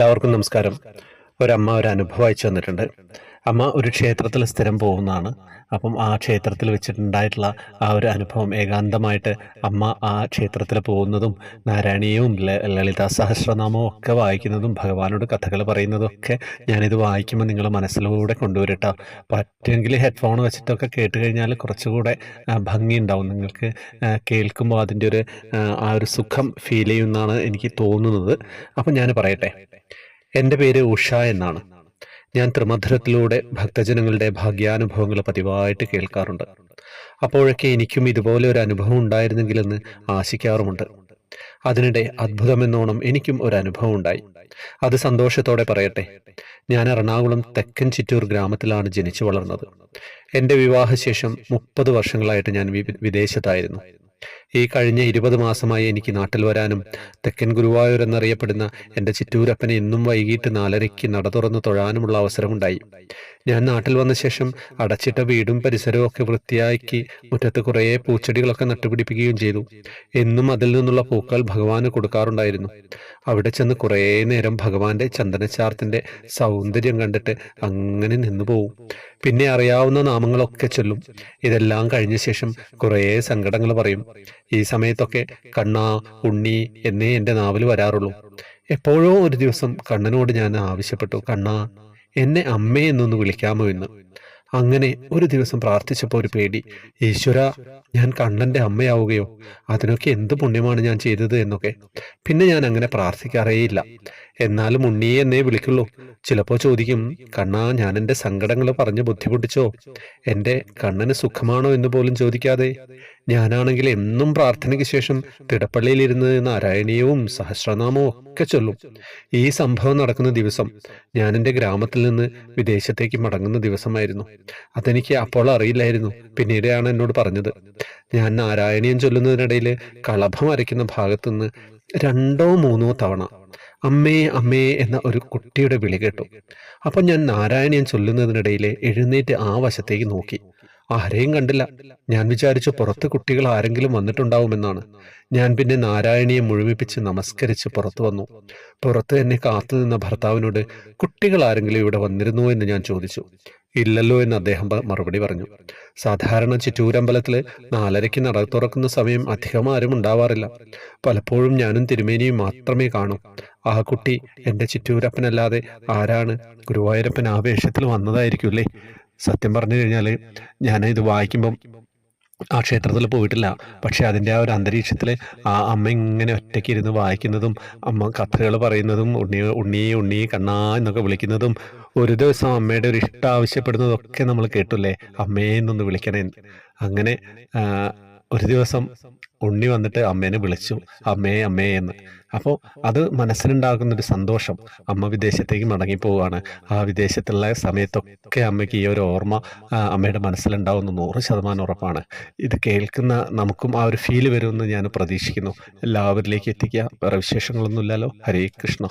എല്ലാവർക്കും നമസ്കാരം. ഒരമ്മ ഒരു അനുഭവം അയച്ചു തന്നിട്ടുണ്ട് അമ്മ ഒരു ക്ഷേത്രത്തിൽ സ്ഥിരം പോകുന്നതാണ്. അപ്പം ആ ക്ഷേത്രത്തിൽ വെച്ചിട്ടുണ്ടായിട്ടുള്ള ആ ഒരു അനുഭവം ഏകാന്തമായിട്ട് അമ്മ ആ ക്ഷേത്രത്തിൽ പോകുന്നതും നാരായണീയവും ലളിത സഹസ്രനാമവും ഒക്കെ വായിക്കുന്നതും ഭഗവാനോട് കഥകൾ പറയുന്നതും ഒക്കെ ഞാനിത് വായിക്കുമ്പോൾ നിങ്ങൾ മനസ്സിലൂടെ കൊണ്ടുവരട്ടോ. പറ്റുമെങ്കിൽ ഹെഡ്ഫോൺ വെച്ചിട്ടൊക്കെ കേട്ട് കഴിഞ്ഞാൽ കുറച്ചുകൂടെ ഭംഗി ഉണ്ടാവും നിങ്ങൾക്ക് കേൾക്കുമ്പോൾ അതിന്റെ ഒരു ആ ഒരു സുഖം ഫീൽ ചെയ്യുമെന്നാണ് എനിക്ക് തോന്നുന്നത്. അപ്പം ഞാൻ പറയട്ടെ. എന്റെ പേര് ഉഷ എന്നാണ്. ഞാൻ ത്രിമധുരത്തിലൂടെ ഭക്തജനങ്ങളുടെ ഭാഗ്യാനുഭവങ്ങൾ പതിവായിട്ട് കേൾക്കാറുണ്ട്. അപ്പോഴൊക്കെ എനിക്കും ഇതുപോലെ ഒരു അനുഭവം ഉണ്ടായിരുന്നെങ്കിലെന്ന് ആശിക്കാറുമുണ്ട്. അതിനിടെ അത്ഭുതമെന്നോണം എനിക്കും ഒരു അനുഭവം ഉണ്ടായി. അത് സന്തോഷത്തോടെ പറയട്ടെ. ഞാൻ എറണാകുളം തെക്കൻ ചിറ്റൂർ ഗ്രാമത്തിലാണ് ജനിച്ചു വളർന്നത്. എന്റെ വിവാഹശേഷം മുപ്പത് വർഷങ്ങളായിട്ട് ഞാൻ വിദേശത്തായിരുന്നു. ഈ കഴിഞ്ഞ ഇരുപത് മാസമായി എനിക്ക് നാട്ടിൽ വരാനും തെക്കൻ ഗുരുവായൂർ എന്നറിയപ്പെടുന്ന എന്റെ ചിറ്റൂരപ്പനെ ഇന്നും വൈകിട്ട് നാലരയ്ക്ക് നട തുറന്ന് തൊഴാനുമുള്ള അവസരമുണ്ടായി. ഞാൻ നാട്ടിൽ വന്ന ശേഷം അടച്ചിട്ട വീടും പരിസരവും ഒക്കെ വൃത്തിയാക്കി മുറ്റത്ത് കുറേ പൂച്ചെടികളൊക്കെ നട്ടുപിടിപ്പിക്കുകയും ചെയ്തു. എന്നും അതിൽ നിന്നുള്ള പൂക്കൾ ഭഗവാന് കൊടുക്കാറുണ്ടായിരുന്നു. അവിടെ ചെന്ന് കുറേ നേരം ഭഗവാന്റെ ചന്ദനച്ചാർത്തിന്റെ സൗന്ദര്യം കണ്ടിട്ട് അങ്ങനെ നിന്നു പോവും. പിന്നെ അറിയാവുന്ന നാമങ്ങളൊക്കെ ചൊല്ലും. ഇതെല്ലാം കഴിഞ്ഞ ശേഷം കുറേ സങ്കടങ്ങൾ പറയും. ഈ സമയത്തൊക്കെ കണ്ണ ഉണ്ണി എന്നേ എന്റെ നാവിൽ വരാറുള്ളൂ. എപ്പോഴോ ഒരു ദിവസം കണ്ണനോട് ഞാൻ ആവശ്യപ്പെട്ടു കണ്ണ എന്നെ അമ്മേ എന്നൊന്ന് വിളിക്കാമോ എന്ന്. അങ്ങനെ ഒരു ദിവസം പ്രാർത്ഥിച്ചപ്പോൾ ഒരു പേടി ഈശ്വര ഞാൻ കണ്ണന്റെ അമ്മയാവുകയോ? അതിനൊക്കെ എന്ത് പുണ്യമാണ് ഞാൻ ചെയ്തത്? എന്നൊക്കെ. പിന്നെ ഞാൻ അങ്ങനെ പ്രാർത്ഥിക്കാറേയില്ല. എന്നാലും ഉണ്ണിയെ എന്നേ വിളിക്കുള്ളൂ. ചിലപ്പോൾ ചോദിക്കും കണ്ണാ ഞാൻ എന്റെ സങ്കടങ്ങൾ പറഞ്ഞ് ബുദ്ധിമുട്ടിച്ചോ? എന്റെ കണ്ണന് സുഖമാണോ എന്ന് പോലും ചോദിക്കാതെ? ഞാനാണെങ്കിൽ എന്നും പ്രാർത്ഥനയ്ക്ക് ശേഷം തിടപ്പള്ളിയിലിരുന്ന് നാരായണീയവും സഹസ്രനാമവും ഒക്കെ ചൊല്ലും. ഈ സംഭവം നടക്കുന്ന ദിവസം ഞാൻ എന്റെ ഗ്രാമത്തിൽ നിന്ന് വിദേശത്തേക്ക് മടങ്ങുന്ന ദിവസമായിരുന്നു. അതെനിക്ക് അപ്പോൾ അറിയില്ലായിരുന്നു. പിന്നീടാണ് എന്നോട് പറഞ്ഞത്. ഞാൻ നാരായണീയം ചൊല്ലുന്നതിനിടയിൽ കളഭം അരയ്ക്കുന്ന ഭാഗത്തുനിന്ന് രണ്ടോ മൂന്നോ തവണ അമ്മേ അമ്മേ എന്ന ഒരു കുട്ടിയുടെ വിളി കേട്ടു. അപ്പം ഞാൻ നാരായണീയം ചൊല്ലുന്നതിനിടയിൽ എഴുന്നേറ്റ് ആ വശത്തേക്ക് നോക്കി. ആരെയും കണ്ടില്ല. ഞാൻ വിചാരിച്ചു പുറത്ത് കുട്ടികൾ ആരെങ്കിലും വന്നിട്ടുണ്ടാവുമെന്നാണ്. ഞാൻ പിന്നെ നാരായണിയെ മുഴുവിപ്പിച്ച് നമസ്കരിച്ച് പുറത്തു വന്നു. പുറത്ത് എന്നെ കാത്തു നിന്ന ഭർത്താവിനോട് കുട്ടികൾ ആരെങ്കിലും ഇവിടെ വന്നിരുന്നു? എന്ന് ഞാൻ ചോദിച്ചു. ഇല്ലല്ലോ എന്ന് അദ്ദേഹം മറുപടി പറഞ്ഞു. സാധാരണ ചിറ്റൂരമ്പലത്തിൽ നാലരയ്ക്ക് നട തുറക്കുന്ന സമയം അധികം ആരും ഉണ്ടാവാറില്ല. പലപ്പോഴും ഞാനും തിരുമേനിയും മാത്രമേ കാണൂ. ആ കുട്ടി എന്റെ ചിറ്റൂരപ്പനല്ലാതെ ആരാണ്? ഗുരുവായൂരപ്പൻ ആവേശത്തിൽ വന്നതായിരിക്കും വന്നതായിരിക്കുമല്ലേ സത്യം പറഞ്ഞു കഴിഞ്ഞാൽ ഞാൻ ഇത് വായിക്കുമ്പം ആ ക്ഷേത്രത്തിൽ പോയിട്ടില്ല. പക്ഷെ അതിന്റെ ആ ഒരു അന്തരീക്ഷത്തിൽ ആ അമ്മ ഇങ്ങനെ ഒറ്റയ്ക്ക് ഇരുന്ന് വായിക്കുന്നതും അമ്മ കഥകൾ പറയുന്നതും ഉണ്ണി ഉണ്ണി ഉണ്ണി കണ്ണാ എന്നൊക്കെ വിളിക്കുന്നതും ഒരു ദിവസം അമ്മയുടെ ഒരു ഇഷ്ടം ആവശ്യപ്പെടുന്നതൊക്കെ നമ്മൾ കേട്ടില്ലേ? അമ്മയെ എന്നൊന്ന് വിളിക്കണേ അങ്ങനെ ഒരു ദിവസം ഉണ്ണി വന്നിട്ട് അമ്മേനെ വിളിച്ചു. അമ്മേ അമ്മേ എന്ന്. അപ്പോൾ അത് മനസ്സിലുണ്ടാകുന്ന ഒരു സന്തോഷം. അമ്മ വിദേശത്തേക്ക് മടങ്ങി പോവുകയാണ് ആ വിദേശത്തുള്ള സമയത്തൊക്കെ അമ്മയ്ക്ക് ഈ ഒരു ഓർമ്മ അമ്മയുടെ മനസ്സിലുണ്ടാവുന്ന നൂറ് ശതമാനം ഉറപ്പാണ്. ഇത് കേൾക്കുന്ന നമുക്കും ആ ഒരു ഫീൽ വരുമെന്ന് ഞാൻ പ്രതീക്ഷിക്കുന്നു. എല്ലാവരിലേക്ക് എത്തിക്കുക. വേറെ വിശേഷങ്ങളൊന്നുമില്ലല്ലോ. ഹരേ കൃഷ്ണ.